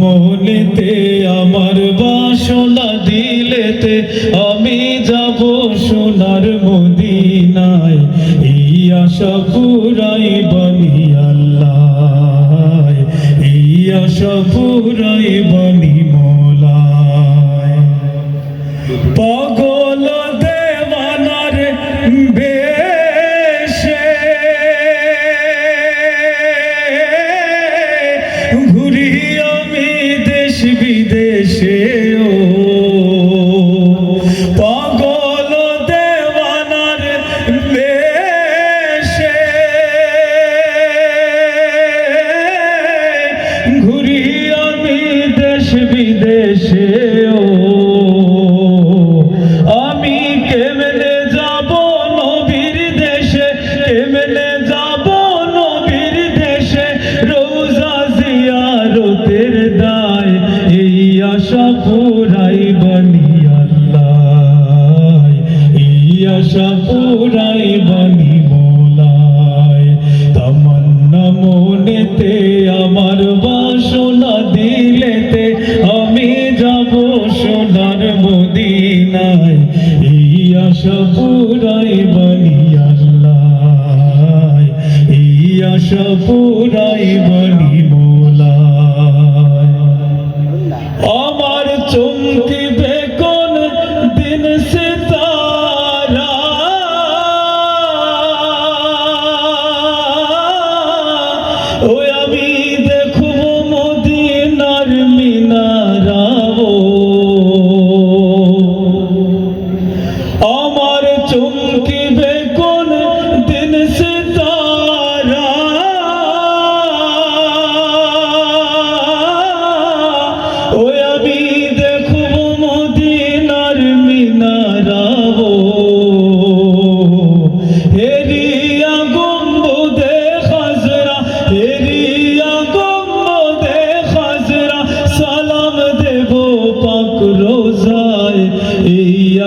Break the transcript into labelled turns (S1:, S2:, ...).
S1: মনেতে আমার বাসনা দিলেতে আমি যাব সোনার মদিনায়। এই আশা পুরাই বনি আল্লাহ এই আশা পুরাই বনি মোলায়। পাগল বিদেশে ও পাগল দেওয়ানার বেশে ঘুরি আমি দেশ বিদেশে। বাসনা দিলেতে, আমি যাব সোনার মদিনায়। এই আশা পুরাই বনি আল্লাহ। এই আশা পুরাই বনি কি